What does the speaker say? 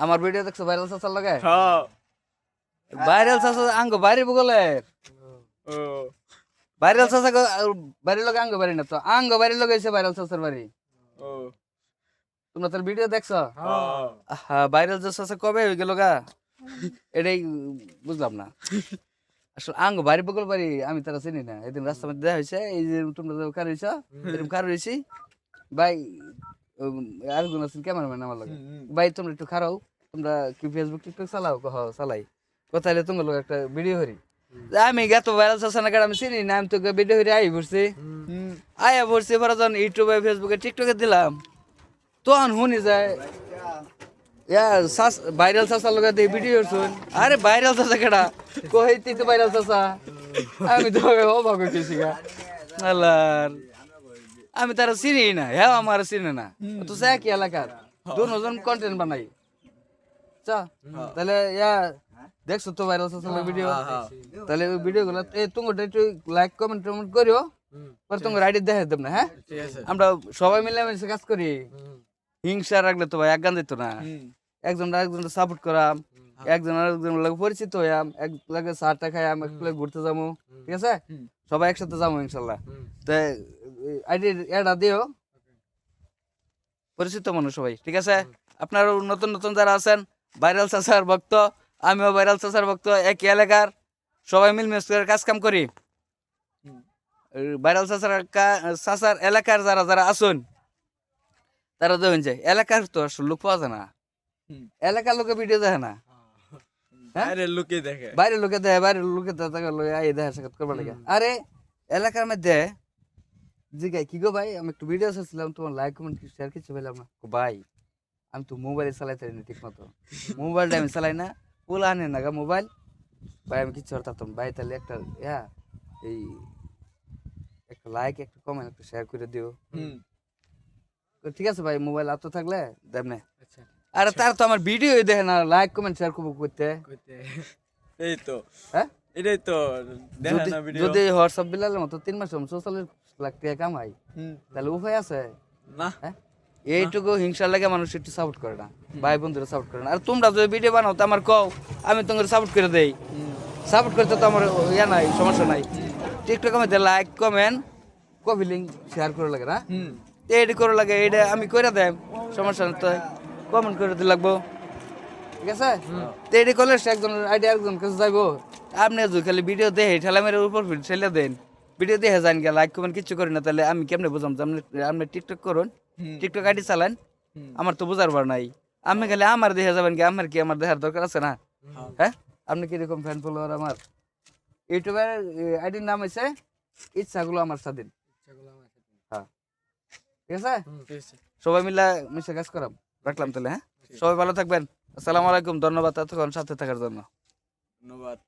আমার ভিডিও দেখছ ভাইরাল চাচার লগে? ভাইরাল চাচা আঙ্গ বাইরে বগলের ও। ভাইরাল চাচা বাড়ির লগে আঙ্গ বাড়ি না তো? আঙ্গ বাড়ির লগে এসে ভাইরাল চাচার বাড়ি। তোমরা তোর ভিডিও দেখছ? হ্যাঁ ভাইরাল চাচা কবে হয়ে গেল গা এটাই বুঝলাম না। আসলে আঙ্গ বাড়ি বগল বাড়ি আমি তারা চিনি না। এদিন রাস্তার মধ্যে দেখা হয়েছে এই যে তোমরা যে কার হয়েছ এরকম কার হয়েছি ভাই উম, আরেকজন আছেন ক্যামেরাম্যান আমার লগে। ভাই তোমরা একটু খারাও তোমরা কি ফেসবুক টিকটক চালাও? কহ চালাই। কথা হলে তোমার লোক একটা ভিডিও করি। আমি গেত ভাইরাল চাষা না আমি চিনি না আমি তোকে ভিডিও করে আই পড়ছি। আয়া পড়ছি পরে যখন ইউটিউবে ফেসবুকে টিকটকে দিলাম তখন শুনি যায় ইয়া সাস ভাইরাল চাষার লোক দিয়ে ভিডিও শুন আরে ভাইরাল চাষা কেডা? কই তুই তো ভাইরাল চাষা আমি তো অবাক হয়েছি গা। আল্লাহর। আমি তারা চিনি না হ্যাঁ আমার চিনি না। তো সে কি এলাকার। দুজন কন্টেন্ট বানাই। চা তাহলে ইয়া দেখছ তো ভাইরাল সোশ্যাল ভিডিও তাহলে ওই ভিডিও গুলো এই তোমার একটু লাইক কমেন্ট টমেন্ট করিও। পরে তোমার আইডি দেখে দেব না হ্যাঁ? আমরা সবাই মিলে মিশে কাজ করি। হিংসা রাখলে তো ভাই দিত না। একজন আরেকজন সাপোর্ট করাম। একজন আরেকজন লাগে পরিচিত হইয়াম। এক লাগে চারটা খাইয়াম এক লাগে ঘুরতে যাব ঠিক আছে? সবাই একসাথে যাব ইনশাল্লাহ। তো আইডি এটা দিও। পরিচিত মানুষ সবাই ঠিক আছে? আপনারা নতুন নতুন যারা আছেন ভাইরাল চাষার ভক্ত আমিও ভাইরাল চাষার ভক্ত একই এলাকার। সবাই মিল মিস করে কাজ কাম করি। ভাইরাল চাষার চাষার এলাকার যারা যারা আছেন তারা দেখুন যায় এলাকার তো আসলে লোক পাওয়া যায় না। এলাকার লোকে ভিডিও দেখে না। হ্যাঁ? লোকে দেখে। বাইরের লোকে বাইরের লোকে দেখা সাক্ষাৎ করবার লাগে। আরে এলাকার মধ্যে কি গো ভাই? আমি একটু ভিডিও চাচ্ছিলাম তোমার লাইক কমেন্ট শেয়ার কিছু পেলাম না ভাই আমি তো মোবাইলে চালাইতে না ঠিক মতো মোবাইলটা আমি চালাই না পোলা আনে না গা মোবাইল। ভাই আমি কিছু করতাম ভাই তাহলে একটা ইয়া এই একটা লাইক একটা কমেন্ট একটা শেয়ার করে দিও। ঠিক আছে ভাই মোবাইল হাতে থাকলে দেবনে আচ্ছা। আরে তার তো আমার ভিডিও দেখে না লাইক কমেন্ট শেয়ার করব করতে। এই তো। হ্যাঁ? এটাই তো দেখা যদি না ভিডিও যদি হোয়াটসঅ্যাপ বিলালের মতো তিন মাস চৌচল্লিশ লাখ টাকা কামাই তাহলে উপায় আছে? না। হ্যাঁ? এইটুকু হিংসার লাগে মানুষ একটু সাপোর্ট করে না। ভাই বন্ধুরা সাপোর্ট করে না। আর তোমরা যদি ভিডিও বানাও তো আমার কও আমি তোমাকে সাপোর্ট করে দেই। সাপোর্ট করতে তো আমার ইয়া নাই সমস্যা নাই। টিকটক মধ্যে like comment copy link share করে লাগে না? এইটা করে লাগে এইটা আমি করে দেয় সমস্যা নেই তো। কমেন্ট করে দিতে লাগবো। ঠিক আছে? তো এইটা করলে একজন আইডিয়া একজন কাছে যাইবো। আপনি খালি ভিডিও দেখে ঠেলা মেরে উপর ঠেলে দেন। ভিডিও দেখে যান গিয়ে লাইক কমেন্ট কিছু করি না তাহলে আমি কেমনে বুঝাম যে আপনি আপনি টিকটক করুন টিকটক আইডি চালান আমার তো বুঝার বার নাই। আপনি খালি আমার দেখে যাবেন কি আমার কি আমার দেখার দরকার আছে না? হ্যাঁ? আপনি কীরকম ফ্যান ফলোয়ার আমার? ইউটিউবের আইডির নাম হয়েছে ইচ্ছাগুলো আমার স্বাধীন। হ্যাঁ। ঠিক আছে? ঠিক আছে। সবাই মিলে মিশে কাজ করাম। রাখলাম তাহলে হ্যাঁ? সবাই ভালো থাকবেন। আসসালামু আলাইকুম। ধন্যবাদ এতক্ষণ সাথে থাকার জন্য। ধন্যবাদ।